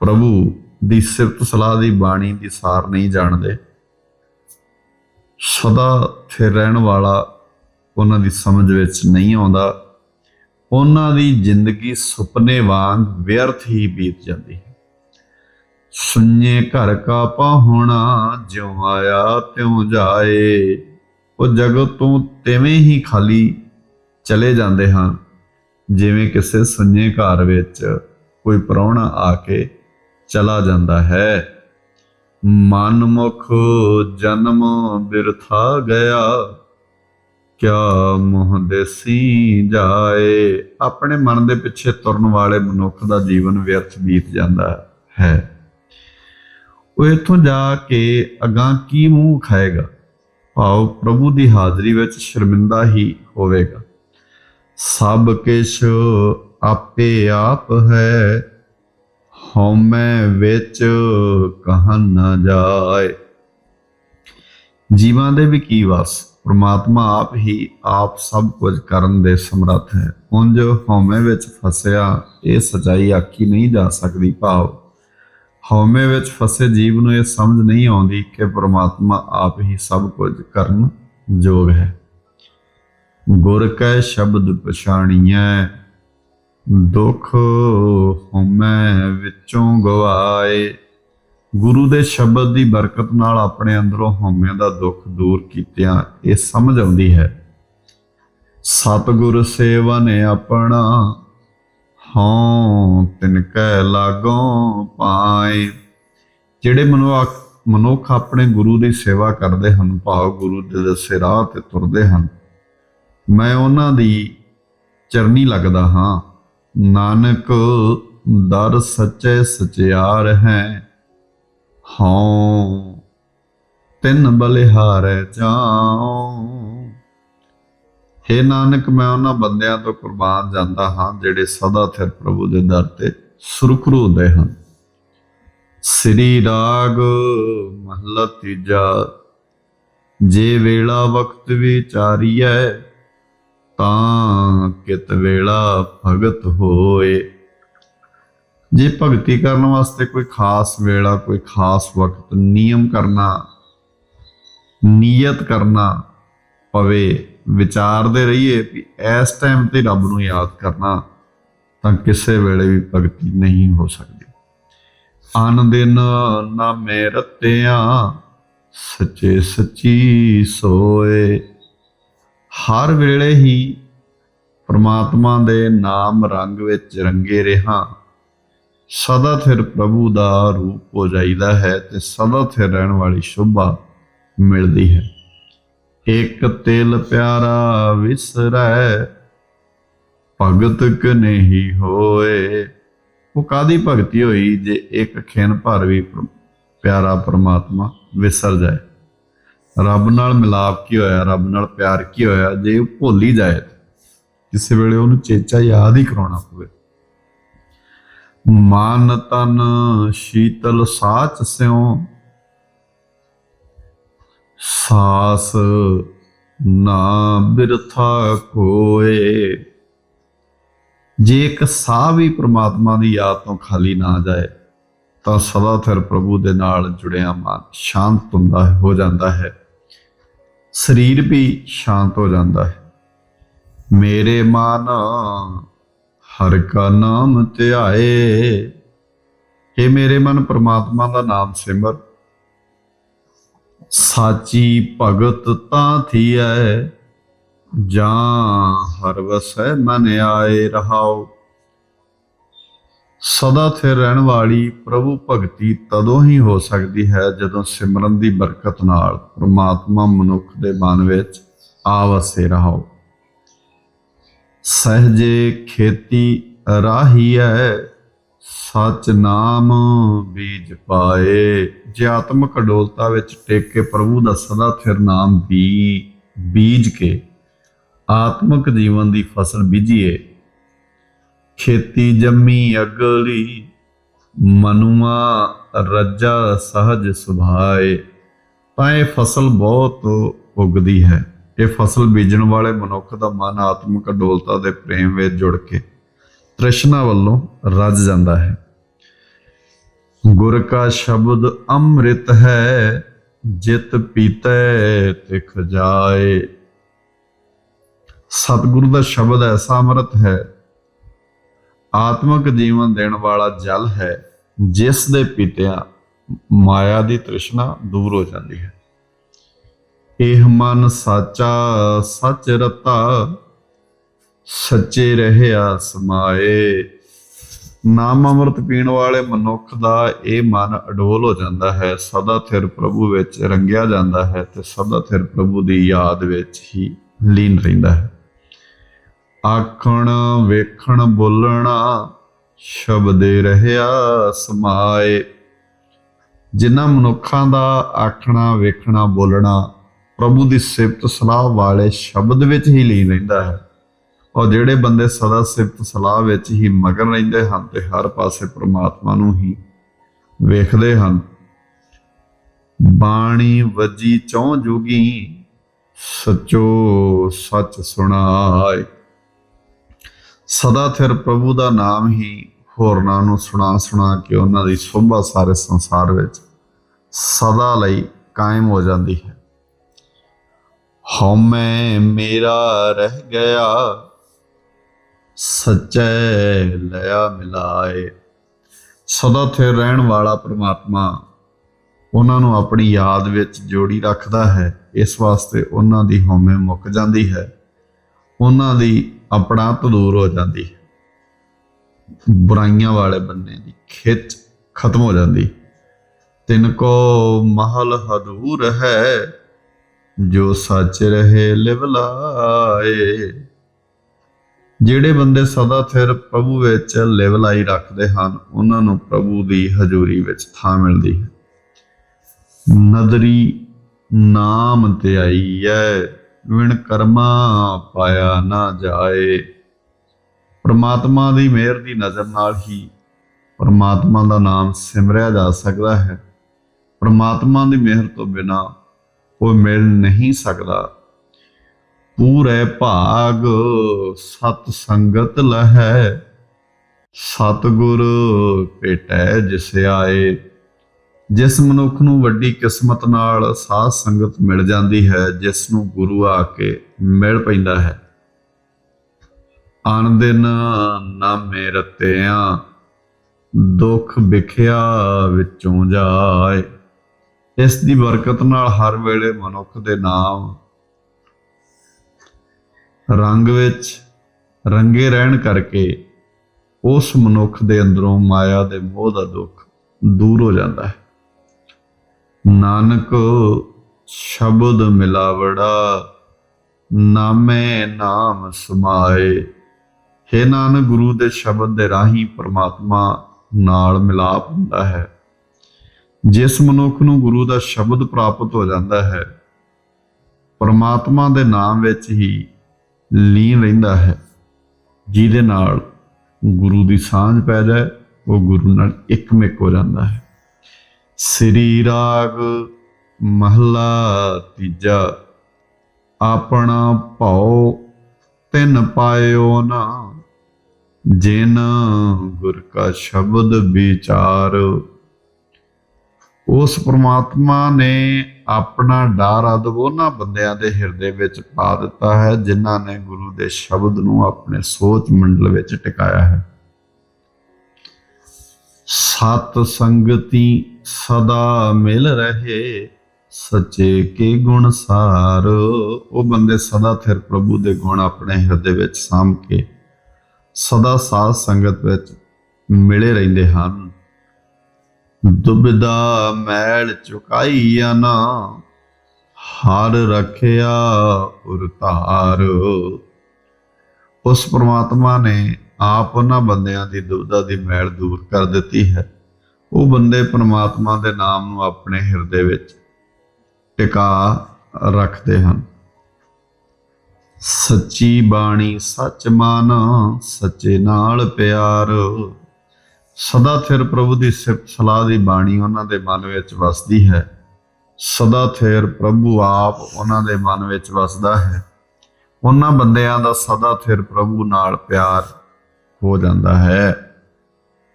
ਪ੍ਰਭੂ ਦੀ ਸਿਫਤ ਸਲਾਹ ਦੀ ਬਾਣੀ ਦੀ ਸਾਰ ਨਹੀਂ ਜਾਣਦੇ। ਸਦਾ ਫਿਰ ਰਹਿਣ ਵਾਲਾ ਉਹਨਾਂ ਦੀ ਸਮਝ ਵਿੱਚ ਨਹੀਂ ਆਉਂਦਾ। ਉਹਨਾਂ ਦੀ ਜ਼ਿੰਦਗੀ ਸੁਪਨੇ ਵਾਂਗ ਵਿਅਰਥ ਹੀ ਬੀਤ ਜਾਂਦੀ ਹੈ। ਸੁਣਨੇ ਘਰ ਕਾ ਪਾਹੁਣਾ ਜਿਉ ਆਇਆ ਤਿਉ ਜਾਏ। ਉਹ ਜਗਤ ਤੋਂ ਤਿਵੇਂ ਹੀ ਖਾਲੀ ਚਲੇ ਜਾਂਦੇ ਹਨ। ਜਿਵੇਂ ਕਿਸੇ ਸੁਣਨੇ ਘਰ ਵਿੱਚ ਕੋਈ ਪ੍ਰਾਹੁਣਾ ਆ ਕੇ ਚਲਾ ਜਾਂਦਾ ਹੈ। ਮਨਮੁਖ ਜਨਮ ਬਿਰਥਾ ਗਿਆ। ਕਿਆ ਮੁਹ ਦੇਸੀ ਜਾਏ। ਆਪਣੇ ਮਨ ਦੇ ਪਿੱਛੇ ਤੁਰਨ ਵਾਲੇ ਮਨੁੱਖ ਦਾ ਜੀਵਨ ਵਿਅਰਥ ਬੀਤ ਜਾਂਦਾ ਹੈ। ਉਹ ਇੱਥੋਂ ਜਾ ਕੇ ਅਗਾਂ ਕੀ ਮੂੰਹ ਖਾਏਗਾ? ਭਾਵ ਪ੍ਰਭੂ ਦੀ ਹਾਜ਼ਰੀ ਵਿੱਚ ਸ਼ਰਮਿੰਦਾ ਹੀ ਹੋਵੇਗਾ। ਸਭ ਕਿਛ ਆਪੇ ਆਪ ਹੈ। ਹਉਮੈ ਵਿੱਚ ਕਹਨ ਨਾ ਜਾਏ। ਜੀਵਾਂ ਦੇ ਵੀ ਕੀ ਵਸ? ਪ੍ਰਮਾਤਮਾ ਆਪ ਹੀ ਆਪ ਸਭ ਕੁਝ ਕਰਨ ਦੇ ਸਮਰੱਥ ਹੈ। ਉਂਝ ਹਉਮੈ ਵਿੱਚ ਫਸਿਆ, ਇਹ ਸਚਾਈ ਆਖੀ ਨਹੀਂ ਜਾ ਸਕਦੀ ਭਾਵ। ਹਉਮੈ ਵਿੱਚ ਫਸੇ ਜੀਵ ਨੂੰ ਇਹ ਸਮਝ ਨਹੀਂ ਆਉਂਦੀ ਕਿ ਪ੍ਰਮਾਤਮਾ ਆਪ ਹੀ ਸਭ ਕੁਝ ਕਰਨ ਯੋਗ ਹੈ। ਗੁਰ ਕੈ ਸ਼ਬਦ ਪਛਾਣੀਐ ਦੁਖ ਹਉਮੈ ਵਿੱਚੋਂ ਗਵਾਏ। ਗੁਰੂ ਦੇ ਸ਼ਬਦ ਦੀ ਬਰਕਤ ਨਾਲ ਆਪਣੇ ਅੰਦਰੋਂ ਹਉਮੈ ਦਾ ਦੁੱਖ ਦੂਰ ਕੀਤਿਆਂ ਇਹ ਸਮਝ ਆਉਂਦੀ ਹੈ। ਸਤਿਗੁਰ ਸੇਵਾ ਨੇ ਆਪਣਾ ਹਉ ਤਿਨ ਕੈ ਲਾਗੋਂ ਪਾਏ। ਜਿਹੜੇ ਮਨੁੱਖ ਮਨੁੱਖ ਆਪਣੇ ਗੁਰੂ ਦੀ ਸੇਵਾ ਕਰਦੇ ਹਨ, ਭਾਵ ਗੁਰੂ ਦੇ ਦੱਸੇ ਰਾਹ ਤੇ ਤੁਰਦੇ ਹਨ, ਮੈਂ ਉਹਨਾਂ ਦੀ ਚਰਨੀ ਲੱਗਦਾ ਹਾਂ। ਨਾਨਕ ਦਰ ਸੱਚੇ ਸਚਿਆਰ ਹੈ, ਹਉ ਤਿੰਨ ਬਲਿਹਾਰੈ ਜਾਉ। ਹੇ ਨਾਨਕ, ਮੈਂ ਉਹਨਾਂ ਬੰਦਿਆਂ ਤੋਂ ਕੁਰਬਾਨ ਜਾਂਦਾ ਹਾਂ ਜਿਹੜੇ ਸਦਾ ਥਿਰ ਪ੍ਰਭੂ ਦੇ ਦਰ ਤੇ ਸੁਰਖਰੂ ਹੁੰਦੇ ਹਨ। ਸ੍ਰੀ ਰਾਗ ਮਹਲਾ ਤੀਜਾ, ਜੇ ਵੇਲਾ ਵਕਤ ਵਿਚਾਰੀਐ ਤਾਂ ਕਿਤ ਵੇਲਾ ਭਗਤ ਹੋਏ। ਜੇ ਭਗਤੀ ਕਰਨ ਵਾਸਤੇ ਕੋਈ ਖਾਸ ਵੇਲਾ, ਕੋਈ ਖਾਸ ਵਕਤ ਨਿਯਮ ਕਰਨਾ, ਨੀਅਤ ਕਰਨਾ ਪਵੇ, ਵਿਚਾਰਦੇ ਰਹੀਏ ਵੀ ਇਸ ਟਾਈਮ ਤੇ ਰੱਬ ਨੂੰ ਯਾਦ ਕਰਨਾ, ਤਾਂ ਕਿਸੇ ਵੇਲੇ ਵੀ ਭਗਤੀ ਨਹੀਂ ਹੋ ਸਕਦੀ। ਆਨ ਦਿਨ ਨਾਮੇ ਰਤਿਆਂ ਸੱਚੇ ਸੱਚੀ ਸੋਏ। ਹਰ ਵੇਲੇ ਹੀ ਪ੍ਰਮਾਤਮਾ ਦੇ ਨਾਮ ਰੰਗ ਵਿੱਚ ਰੰਗੇ ਰਹਾ। ਸਦਾ ਥਿਰ ਪ੍ਰਭੂ ਦਾ ਰੂਪ ਹੋ ਜਾਈਦਾ ਹੈ ਤੇ ਸਦਾ ਥਿਰ ਰਹਿਣ ਵਾਲੀ ਸ਼ੋਭਾ ਮਿਲਦੀ ਹੈ। ਇੱਕ ਤਿਲ ਪਿਆਰਾ ਵਿਸਰੈ, ਭਗਤ ਨਹੀਂ ਹੋਏ। ਉਹ ਕਾਦੀ ਭਗਤੀ ਹੋਈ ਜੇ ਇੱਕ ਖਿੰ ਭਰ ਵੀ ਪਿਆਰਾ ਪ੍ਰਮਾਤਮਾ ਵਿਸਰ ਜਾਏ? ਰੱਬ ਨਾਲ ਮਿਲਾਪ ਕੀ ਹੋਇਆ, ਰੱਬ ਨਾਲ ਪਿਆਰ ਕੀ ਹੋਇਆ, ਜੇ ਉਹ ਭੁੱਲ ਹੀ ਜਾਏ ਕਿਸੇ ਵੇਲੇ ਉਹਨੂੰ ਚੇਚਾ ਯਾਦ ਹੀ ਕਰਾਉਣਾ ਪਵੇ। ਮਨ ਤਨ ਸ਼ੀਤਲ ਸਾਚ ਸਿਉ, ਸਾਸ ਨਾ ਬਿਰਥਾ ਕੋਏ। ਜੇ ਇੱਕ ਸਾਹ ਵੀ ਪ੍ਰਮਾਤਮਾ ਦੀ ਯਾਦ ਤੋਂ ਖਾਲੀ ਨਾ ਜਾਏ, ਤਾਂ ਸਦਾ ਥਿਰ ਪ੍ਰਭੂ ਦੇ ਨਾਲ ਜੁੜਿਆ ਮਨ ਸ਼ਾਂਤ ਹੁੰਦਾ ਹੋ ਜਾਂਦਾ ਹੈ। ਸਰੀਰ ਵੀ ਸ਼ਾਂਤ ਹੋ ਜਾਂਦਾ ਹੈ। ਮੇਰੇ ਮਨ ਹਰ ਕਾ ਨਾਮ ਧਿਆਏ। ਇਹ ਮੇਰੇ ਮਨ ਪ੍ਰਮਾਤਮਾ ਦਾ ਨਾਮ ਸਿਮਰ। ਸਾਚੀ ਭਗਤ ਤਾਂ ਥੀਐ। ਜਾਂ ਹਰ ਵਸੈ ਮਨ ਆਏ ਰਹਾਓ ਸਦਾ ਸਥਿਰ ਰਹਿਣ ਵਾਲੀ ਪ੍ਰਭੂ ਭਗਤੀ ਤਦੋਂ ਹੀ ਹੋ ਸਕਦੀ ਹੈ ਜਦੋਂ ਸਿਮਰਨ ਦੀ ਬਰਕਤ ਨਾਲ ਪ੍ਰਮਾਤਮਾ ਮਨੁੱਖ ਦੇ ਮਨ ਵਿੱਚ ਆ ਵਸੇ ਰਹਾਓ ਸਹਜੇ ਖੇਤੀ ਰਾਹੀਐ ਸਚ ਨਾਮ ਬੀਜ ਪਾਏ। ਜੇ ਆਤਮਿਕ ਅਡੋਲਤਾ ਵਿੱਚ ਟਿਕ ਕੇ ਪ੍ਰਭੂ ਦਾ ਸਦਾ ਸਥਿਰ ਨਾਮ ਬੀ, ਬੀਜ ਕੇ ਆਤਮਿਕ ਜੀਵਨ ਦੀ ਫਸਲ ਬੀਜੀਏ ਖੇਤੀ ਜੰਮੀ ਅਗਲੀ, ਮਨੁਆ ਰੱਜਾ ਸਹਜ ਸੁਭਾਏ। ਤਾਂ ਇਹ ਫਸਲ ਬਹੁਤ ਉਗਦੀ ਹੈ, ਇਹ ਫਸਲ ਬੀਜਣ ਵਾਲੇ ਮਨੁੱਖ ਦਾ ਮਨ ਆਤਮਿਕ ਅਡੋਲਤਾ ਦੇ ਪ੍ਰੇਮ ਵਿੱਚ ਜੁੜ ਕੇ ਤ੍ਰਿਸ਼ਨਾ ਵੱਲੋਂ ਰੱਜ ਜਾਂਦਾ ਹੈ। ਗੁਰ ਕਾ ਸ਼ਬਦ ਅੰਮ੍ਰਿਤ ਹੈ, ਜਿਤ ਪੀਤੈ ਤਿਖ ਜਾਏ। ਸਤਿਗੁਰੂ ਦਾ ਸ਼ਬਦ ਐਸਾ ਅੰਮ੍ਰਿਤ ਹੈ ਆਤਮਿਕ ਜੀਵਨ ਦੇਣ ਵਾਲਾ ਜਲ ਹੈ, ਜਿਸ ਦੇ ਪੀਤਿਆਂ ਮਾਇਆ ਦੀ ਤ੍ਰਿਸ਼ਨਾ ਦੂਰ ਹੋ ਜਾਂਦੀ ਹੈ। ਇਹ ਮਨ ਸਾਚਾ, ਸੱਚ ਰਤਾ, ਸੱਚੇ ਰਹਿਆ ਸਮਾਏ ਨਾਮ ਅੰਮ੍ਰਿਤ ਪੀਣ ਵਾਲੇ ਮਨੁੱਖ ਦਾ ਇਹ ਮਨ ਅਡੋਲ ਹੋ ਜਾਂਦਾ ਹੈ, ਸਦਾ ਥਿਰ ਪ੍ਰਭੂ ਵਿੱਚ ਰੰਗਿਆ ਜਾਂਦਾ ਹੈ ਤੇ ਸਦਾ ਥਿਰ ਪ੍ਰਭੂ ਦੀ ਯਾਦ ਵਿੱਚ ਹੀ ਲੀਨ ਰਹਿੰਦਾ ਹੈ। ਆਖਣ, ਵੇਖਣ, ਬੋਲਣਾ ਸ਼ਬਦੇ ਰਹਿਆ ਸਮਾਏ। ਜਿਨ੍ਹਾਂ ਮਨੁੱਖਾਂ ਦਾ ਆਖਣਾ, ਵੇਖਣਾ, ਬੋਲਣਾ ਪ੍ਰਭੂ ਦੀ ਸਿਫਤ ਸਲਾਹ ਵਾਲੇ ਸ਼ਬਦ ਵਿੱਚ ਹੀ ਲੀਨ ਰਹਿੰਦਾ ਹੈ। ਔਰ ਜਿਹੜੇ ਬੰਦੇ ਸਦਾ ਸਿਫਤ ਸਲਾਹ ਵਿੱਚ ਹੀ ਮਗਨ ਰਹਿੰਦੇ ਹਨ ਤੇ ਹਰ ਪਾਸੇ ਪ੍ਰਮਾਤਮਾ ਨੂੰ ਹੀ ਵੇਖਦੇ ਹਨ। ਬਾਣੀ ਵਜੀ ਚੋਂ ਜੁਗੀ, ਸਚੋ ਸੱਚ ਸੁਣਾਏ। ਸਦਾ ਥਿਰ ਪ੍ਰਭੂ ਦਾ ਨਾਮ ਹੀ ਹੋਰਨਾਂ ਨੂੰ ਸੁਣਾ ਸੁਣਾ ਕੇ ਉਹਨਾਂ ਦੀ ਸੋਭਾ ਸਾਰੇ ਸੰਸਾਰ ਵਿੱਚ ਸਦਾ ਲਈ ਕਾਇਮ ਹੋ ਜਾਂਦੀ ਹੈ। ਹਉਮੈ ਮੇਰਾ ਰਹਿ ਗਿਆ, ਸੱਚੈ ਲਿਆ ਮਿਲਾਏ। ਸਦਾ ਥਿਰ ਰਹਿਣ ਵਾਲਾ ਪ੍ਰਮਾਤਮਾ ਉਹਨਾਂ ਨੂੰ ਆਪਣੀ ਯਾਦ ਵਿੱਚ ਜੋੜੀ ਰੱਖਦਾ ਹੈ, ਇਸ ਵਾਸਤੇ ਉਹਨਾਂ ਦੀ ਹਉਮੈ ਮੁੱਕ ਜਾਂਦੀ ਹੈ। ਉਹਨਾਂ ਦੀ ਆਪਣਾਤ ਦੂਰ ਹੋ ਜਾਂਦੀ। ਬੁਰਾਈਆਂ ਵਾਲੇ ਬੰਦੇ ਦੀ ਖਿੱਚ ਖਤਮ ਹੋ ਜਾਂਦੀ। ਤਿੰਨ ਕੋ ਮਹਲ ਹਦੂਰ ਹੈ, ਜੋ ਸੱਚ ਰਹੇ ਲਿਵ ਲਾਏ। ਜਿਹੜੇ ਬੰਦੇ ਸਦਾ ਥਿਰ ਪ੍ਰਭੂ ਵਿੱਚ ਲਿਵ ਲਾਈ ਰੱਖਦੇ ਹਨ, ਉਹਨਾਂ ਨੂੰ ਪ੍ਰਭੂ ਦੀ ਹਜ਼ੂਰੀ ਵਿੱਚ ਥਾਂ ਮਿਲਦੀ ਹੈ। ਨਦਰੀ ਨਾਮ ਤੇ ਆਈ ਹੈ। ਵਿਣ ਕਰਮਾ ਪਾਇਆ ਨਾ ਜਾਏ। ਪਰਮਾਤਮਾ ਦੀ ਮਿਹਰ ਦੀ ਨਜ਼ਰ ਨਾਲ ਹੀ ਪਰਮਾਤਮਾ ਦਾ ਨਾਮ ਸਿਮਰਿਆ ਜਾ ਸਕਦਾ ਹੈ। ਪਰਮਾਤਮਾ ਦੀ ਮਿਹਰ ਤੋਂ ਬਿਨਾ ਕੋਈ ਮਿਲ ਨਹੀਂ ਸਕਦਾ। ਪੂਰੇ ਭਾਗ ਸਤ ਸੰਗਤ ਲਹੈ। ਸਤਗੁਰ ਭੇਟੈ ਜਿਸ ਆਏ। ਜਿਸ ਮਨੁੱਖ ਨੂੰ ਵੱਡੀ ਕਿਸਮਤ ਨਾਲ ਸਾਧ ਸੰਗਤ ਮਿਲ ਜਾਂਦੀ ਹੈ, ਜਿਸ ਨੂੰ ਗੁਰੂ ਆ ਕੇ ਮਿਲ ਪੈਂਦਾ ਹੈ। ਆਨ ਦਿਨ ਨਾਮੇ ਰਤਿਆਂ ਦੁੱਖ ਵਿਖਿਆ ਵਿੱਚੋਂ ਜਾਏ। ਇਸ ਦੀ ਬਰਕਤ ਨਾਲ ਹਰ ਵੇਲੇ ਮਨੁੱਖ ਦੇ ਨਾਮ ਰੰਗ ਵਿੱਚ ਰੰਗੇ ਰਹਿਣ ਕਰਕੇ ਉਸ ਮਨੁੱਖ ਦੇ ਅੰਦਰੋਂ ਮਾਇਆ ਦੇ ਮੋਹ ਦਾ ਦੁੱਖ ਦੂਰ ਹੋ ਜਾਂਦਾ ਹੈ। ਨਾਨਕ ਸ਼ਬਦ ਮਿਲਾਵੜਾ, ਨਾਮੇ ਨਾਮ ਸਮਾਏ। ਹੈ ਨਾਨਕ, ਗੁਰੂ ਦੇ ਸ਼ਬਦ ਦੇ ਰਾਹੀਂ ਪ੍ਰਮਾਤਮਾ ਨਾਲ ਮਿਲਾਪ ਹੁੰਦਾ ਹੈ। ਜਿਸ ਮਨੁੱਖ ਨੂੰ ਗੁਰੂ ਦਾ ਸ਼ਬਦ ਪ੍ਰਾਪਤ ਹੋ ਜਾਂਦਾ ਹੈ, ਪਰਮਾਤਮਾ ਦੇ ਨਾਮ ਵਿੱਚ ਹੀ ਲੀਨ ਰਹਿੰਦਾ ਹੈ। ਜਿਹਦੇ ਨਾਲ ਗੁਰੂ ਦੀ ਸਾਂਝ ਪੈ ਜਾਏ, ਉਹ ਗੁਰੂ ਨਾਲ ਇੱਕਮਿਕ ਹੋ ਜਾਂਦਾ ਹੈ। ਸ੍ਰੀ ਰਾਗ ਮਹਲਾ ਤੀਜਾ। ਆਪਣਾ ਭਉ ਤਿਨ ਪਾਇਓ ਨਾ, ਜਿਨ ਗੁਰ ਕਾ ਸ਼ਬਦ ਵਿਚਾਰ। ਉਸ ਪ੍ਰਮਾਤਮਾ ਨੇ ਆਪਣਾ ਡਰ ਅਦਬ ਉਹਨਾਂ ਬੰਦਿਆਂ ਦੇ ਹਿਰਦੇ ਵਿੱਚ ਪਾ ਦਿੱਤਾ ਹੈ, ਜਿਨ੍ਹਾਂ ਨੇ ਗੁਰੂ ਦੇ ਸ਼ਬਦ ਨੂੰ ਆਪਣੇ ਸੋਚ ਮੰਡਲ ਵਿੱਚ ਟਿਕਾਇਆ ਹੈ। ਸਤ ਸੰਗਤੀ ਸਦਾ ਮਿਲ ਰਹੇ, ਸੱਚੇ ਕੇ ਗੁਣ ਸਾਰ। ਉਹ ਬੰਦੇ ਸਦਾ ਥਿਰ ਪ੍ਰਭੂ ਦੇ ਗੁਣ ਆਪਣੇ ਹਿਰਦੇ ਵਿੱਚ ਸਾਂਭ ਕੇ, ਸਦਾ ਸਾਧ ਸੰਗਤ ਵਿੱਚ ਮਿਲੇ ਰਹਿੰਦੇ ਹਨ। ਦੁਬਿਦਾ ਮੈਲ ਚੁਕਾਈਆ ਨਾ, ਹਾਰ ਰੱਖਿਆ ਉਰ ਧਾਰ। ਉਸ ਪ੍ਰਮਾਤਮਾ ਨੇ ਆਪ ਉਹਨਾਂ ਬੰਦਿਆਂ ਦੀ ਦੁਬਿਧਾ ਦੀ ਮੈਲ ਦੂਰ ਕਰ ਦਿੱਤੀ ਹੈ। ਉਹ ਬੰਦੇ ਪ੍ਰਮਾਤਮਾ ਦੇ ਨਾਮ ਨੂੰ ਆਪਣੇ ਹਿਰਦੇ ਵਿੱਚ ਟਿਕਾ ਰੱਖਦੇ ਹਨ। ਸੱਚੀ ਬਾਣੀ ਸੱਚ ਮਨ, ਸੱਚੇ ਨਾਲ ਪਿਆਰ। ਸਦਾ ਥਿਰ ਪ੍ਰਭੂ ਦੀ ਸਿਫਤ, ਸਲਾਹ ਦੀ ਬਾਣੀ ਉਹਨਾਂ ਦੇ ਮਨ ਵਿੱਚ ਵਸਦੀ ਹੈ। ਸਦਾ ਥਿਰ ਪ੍ਰਭੂ ਆਪ ਉਹਨਾਂ ਦੇ ਮਨ ਵਿੱਚ ਵਸਦਾ ਹੈ। ਉਹਨਾਂ ਬੰਦਿਆਂ ਦਾ ਸਦਾ ਥਿਰ ਪ੍ਰਭੂ ਨਾਲ ਪਿਆਰ ਹੋ ਜਾਂਦਾ ਹੈ।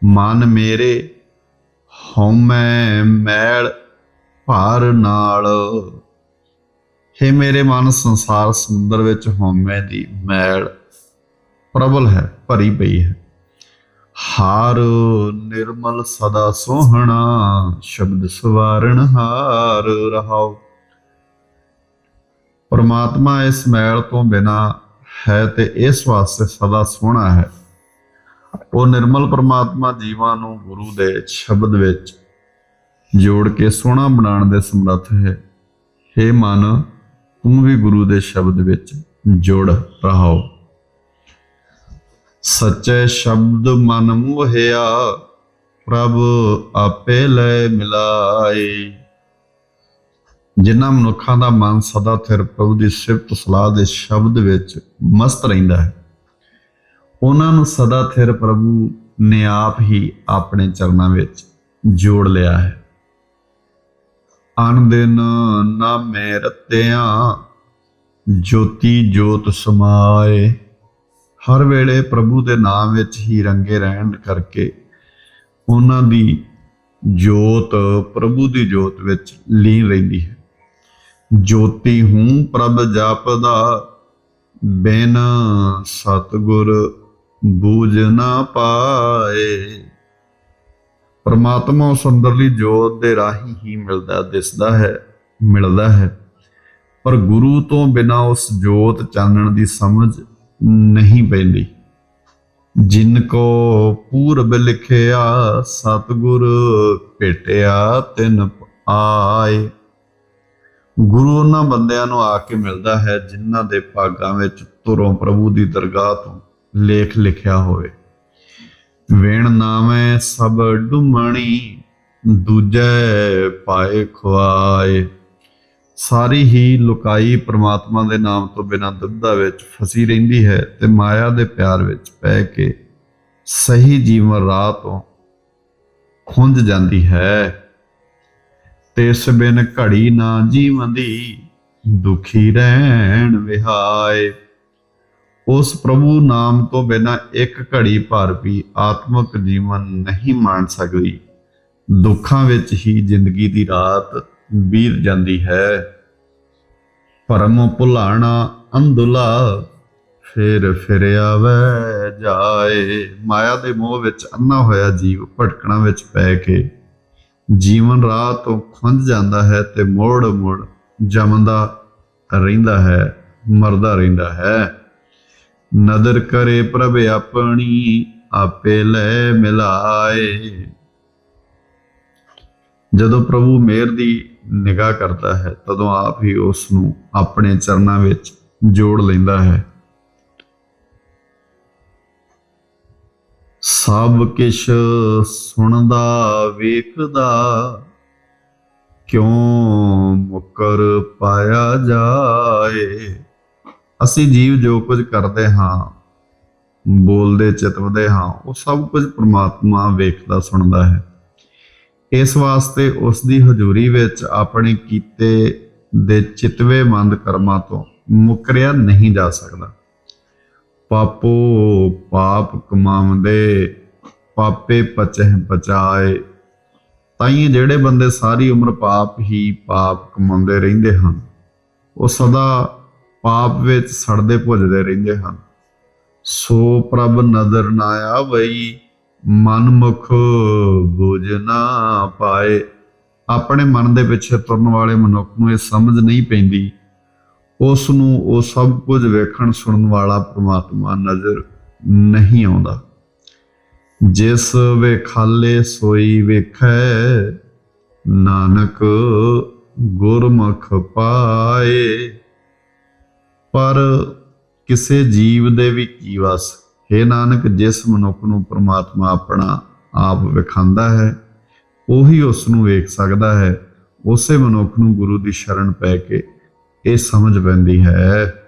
ਮਨ ਮੇਰੇ ਹਉਮੈ ਮੈਲ ਭਾਰ ਨਾਲ। ਹੇ ਮੇਰੇ ਮਨ ਸੰਸਾਰ ਸਮੁੰਦਰ ਵਿੱਚ ਹਉਮੈ ਦੀ ਮੈਲ ਪ੍ਰਬਲ ਹੈ, ਭਰੀ ਪਈ ਹੈ। ਹਾਰ ਨਿਰਮਲ ਸਦਾ ਸੋਹਣਾ, ਸ਼ਬਦ ਸਵਾਰਣ ਹਾਰ ਰਹਾਓ। ਪਰਮਾਤਮਾ ਇਸ ਮੈਲ ਤੋਂ ਬਿਨਾ ਹੈ ਤੇ ਇਸ ਵਾਸਤੇ ਸਦਾ ਸੋਹਣਾ ਹੈ। ਉਹ ਨਿਰਮਲ ਪਰਮਾਤਮਾ ਜੀਵਾਂ ਨੂੰ ਗੁਰੂ ਦੇ ਸ਼ਬਦ ਵਿੱਚ ਜੋੜ ਕੇ ਸੋਹਣਾ ਬਣਾਉਣ ਦੇ ਸਮਰੱਥ ਹੈ। हे ਮਨ, ਤੂੰ ਵੀ ਗੁਰੂ ਦੇ ਸ਼ਬਦ ਵਿੱਚ ਜੋੜ ਰਹਾਓ। ਸੱਚੇ ਸ਼ਬਦ ਮਨ ਮੋਹਿਆ, ਪ੍ਰਭ ਆਪੇ ਲੈ ਮਿਲਾਏ। ਜਿਨ੍ਹਾਂ ਮਨੁੱਖਾਂ ਦਾ ਮਨ ਸਦਾ ਥਿਰ ਪ੍ਰਭੂ ਦੀ ਸਿਫਤ ਸਲਾਹ ਦੇ ਸ਼ਬਦ ਵਿੱਚ ਮਸਤ ਰਹਿੰਦਾ ਹੈ। ਉਹਨਾਂ ਨੂੰ ਸਦਾ ਥਿਰ ਪ੍ਰਭੂ ਨੇ ਆਪ ਹੀ ਆਪਣੇ ਚਰਨਾਂ ਵਿੱਚ ਜੋੜ ਲਿਆ ਹੈ। ਅਨ ਦਿਨ ਨਾਮੇ ਰਤਿਆਂ ਜੋਤੀ ਜੋਤ ਸਮਾਏ। ਹਰ ਵੇਲੇ ਪ੍ਰਭੂ ਦੇ ਨਾਮ ਵਿੱਚ ਹੀ ਰੰਗੇ ਰਹਿਣ ਕਰਕੇ ਉਹਨਾਂ ਦੀ ਜੋਤ ਪ੍ਰਭੂ ਦੀ ਜੋਤ ਵਿੱਚ ਲੀਨ ਰਹਿੰਦੀ ਹੈ। ਜੋਤੀ ਹੂੰ ਪ੍ਰਭ ਜਪਦਾ, ਬਿਨ ਸਤਗੁਰ ਬੂਝ ਨਾ ਪਾਏ। ਪਰਮਾਤਮਾ ਉਸ ਅੰਦਰਲੀ ਜੋਤ ਦੇ ਰਾਹੀਂ ਹੀ ਮਿਲਦਾ, ਦਿਸਦਾ ਹੈ, ਮਿਲਦਾ ਹੈ। ਪਰ ਗੁਰੂ ਤੋਂ ਬਿਨਾ ਉਸ ਜੋਤ ਚਾਨਣ ਦੀ ਸਮਝ ਨਹੀਂ ਪੈਂਦੀ। ਜਿਨ ਕੋ ਪੂਰਬ ਲਿਖਿਆ, ਸਤਗੁਰ ਭੇਟਿਆ, ਤਿਨ ਆਏ। ਗੁਰੂ ਉਹਨਾਂ ਬੰਦਿਆਂ ਨੂੰ ਆ ਕੇ ਮਿਲਦਾ ਹੈ, ਜਿਨ੍ਹਾਂ ਦੇ ਭਾਗਾਂ ਵਿੱਚ ਤੁਰੋਂ ਪ੍ਰਭੂ ਦੀ ਦਰਗਾਹ ਤੋਂ ਲੇਖ ਲਿਖਿਆ ਹੋਵੇ। ਵੇਣ ਨਾਵੇਂ ਸਭ ਡੁਮਣੀ, ਦੂਜੇ ਪਾਏ ਖਵਾਏ ਸਾਰੀ ਹੀ ਲੁਕਾਈ ਪ੍ਰਮਾਤਮਾ ਦੇ ਨਾਮ ਤੋਂ ਬਿਨਾਂ ਦੁਬਦਾ ਵਿੱਚ ਫਸੀ ਰਹਿੰਦੀ ਹੈ ਤੇ ਮਾਇਆ ਦੇ ਪਿਆਰ ਵਿੱਚ ਪੈ ਕੇ ਸਹੀ ਜੀਵਨ ਰਾਹ ਤੋਂ ਖੁੰਝ ਜਾਂਦੀ ਹੈ। ਤਿਸ ਬਿਨ ਘੜੀ ਨਾ ਜੀਵਨ ਦੀ ਦੁਖੀ ਰਹਿਣ ਵਿਹਾਏ। ਉਸ ਪ੍ਰਭੂ ਨਾਮ ਤੋਂ ਬਿਨਾ ਇੱਕ ਘੜੀ ਭਰ ਵੀ ਆਤਮਿਕ ਜੀਵਨ ਨਹੀਂ ਮਾਣ ਸਕਦੀ। ਦੁੱਖਾਂ ਵਿੱਚ ਹੀ ਜ਼ਿੰਦਗੀ ਦੀ ਰਾਤ ਬੀਤ ਜਾਂਦੀ ਹੈ। ਭਰਮ ਭੁਲਾਣਾ ਅੰਧੁਲਾ ਫਿਰ ਫਿਰਿਆ ਵੈ ਜਾਏ। ਮਾਇਆ ਦੇ ਮੋਹ ਵਿੱਚ ਅੰਨਾ ਹੋਇਆ ਜੀਵ ਭਟਕਣਾ ਵਿੱਚ ਪੈ ਕੇ ਜੀਵਨ ਰਾਹ ਤੋਂ ਖੁੰਝ ਜਾਂਦਾ ਹੈ ਤੇ ਮੋੜ ਮੋੜ ਜਮਦਾ ਰਹਿੰਦਾ ਹੈ, ਮਰਦਾ ਰਹਿੰਦਾ ਹੈ। ਨਦਰ ਕਰੇ ਪ੍ਰਭ ਆਪਣੀ, ਆਪੇ ਲੈ ਮਿਲਾਏ। ਜਦੋਂ ਪ੍ਰਭੂ ਮੇਰ ਦੀ ਨਿਗਾਹ ਕਰਦਾ ਹੈ, ਤਦੋਂ ਆਪ ਹੀ ਉਸ ਨੂੰ ਆਪਣੇ ਚਰਨਾਂ ਵਿੱਚ ਜੋੜ ਲੈਂਦਾ ਹੈ। ਸਭ ਕਿਛ ਸੁਣਦਾ, ਵੇਖਦਾ, ਕਿਉਂ ਮੁਕਰ ਪਾਇਆ ਜਾਏ? ਅਸੀਂ ਜੀਵ ਜੋ ਕੁਝ ਕਰਦੇ ਹਾਂ, ਬੋਲਦੇ, ਚਿਤਵਦੇ ਹਾਂ, ਉਹ ਸਭ ਕੁਝ ਪ੍ਰਮਾਤਮਾ ਵੇਖਦਾ, ਸੁਣਦਾ ਹੈ। ਇਸ ਵਾਸਤੇ ਉਸ ਦੀ ਹਜ਼ੂਰੀ ਵਿੱਚ ਆਪਣੇ ਕੀਤੇ ਦੇ ਚਿਤਵੇਮੰਦ ਕਰਮਾਂ ਤੋਂ ਮੁਕਰਿਆ ਨਹੀਂ ਜਾ ਸਕਦਾ। ਪਾਪੋ, ਪਾਪ ਕਮਾਉਂਦੇ, ਪਾਪੇ ਪਚਹਿ ਪਚਾਏ ਤਾਈਂ ਜਿਹੜੇ ਬੰਦੇ ਸਾਰੀ ਉਮਰ ਪਾਪ ਹੀ ਪਾਪ ਕਮਾਉਂਦੇ ਰਹਿੰਦੇ ਹਨ, ਉਹ ਸਦਾ ਪਾਪ ਵਿੱਚ ਸੜਦੇ ਭੁੱਜਦੇ ਰਹਿੰਦੇ ਹਨ। ਸੋ ਪ੍ਰਭ ਨਦਰ ਨਾ ਆਵਈ, ਮਨ ਮੁਖ ਬੁਝ ਨਾ ਪਾਏ। ਆਪਣੇ ਮਨ ਦੇ ਪਿੱਛੇ ਤੁਰਨ ਵਾਲੇ ਮਨੁੱਖ ਨੂੰ ਇਹ ਸਮਝ ਨਹੀਂ ਪੈਂਦੀ। ਉਸ ਨੂੰ ਉਹ ਸਭ ਕੁਝ ਵੇਖਣ ਸੁਣਨ ਵਾਲਾ ਪ੍ਰਮਾਤਮਾ ਨਜ਼ਰ ਨਹੀਂ ਆਉਂਦਾ। ਜਿਸ ਵੇਖਾਲੇ ਸੋਈ ਵੇਖੈ, ਨਾਨਕ ਗੁਰਮੁਖ ਪਾਏ। ਪਰ ਕਿਸੇ ਜੀਵ ਦੇ ਵੀ ਕੀ ਵਸ? ਹੈ ਨਾਨਕ, ਜਿਸ ਮਨੁੱਖ ਨੂੰ ਪ੍ਰਮਾਤਮਾ ਆਪਣਾ ਆਪ ਵਿਖਾਉਂਦਾ ਹੈ, ਉਹੀ ਉਸ ਨੂੰ ਵੇਖ ਸਕਦਾ ਹੈ। ਉਸੇ ਮਨੁੱਖ ਨੂੰ ਗੁਰੂ ਦੀ ਸ਼ਰਨ ਪੈ ਕੇ ਇਹ ਸਮਝ ਪੈਂਦੀ ਹੈ।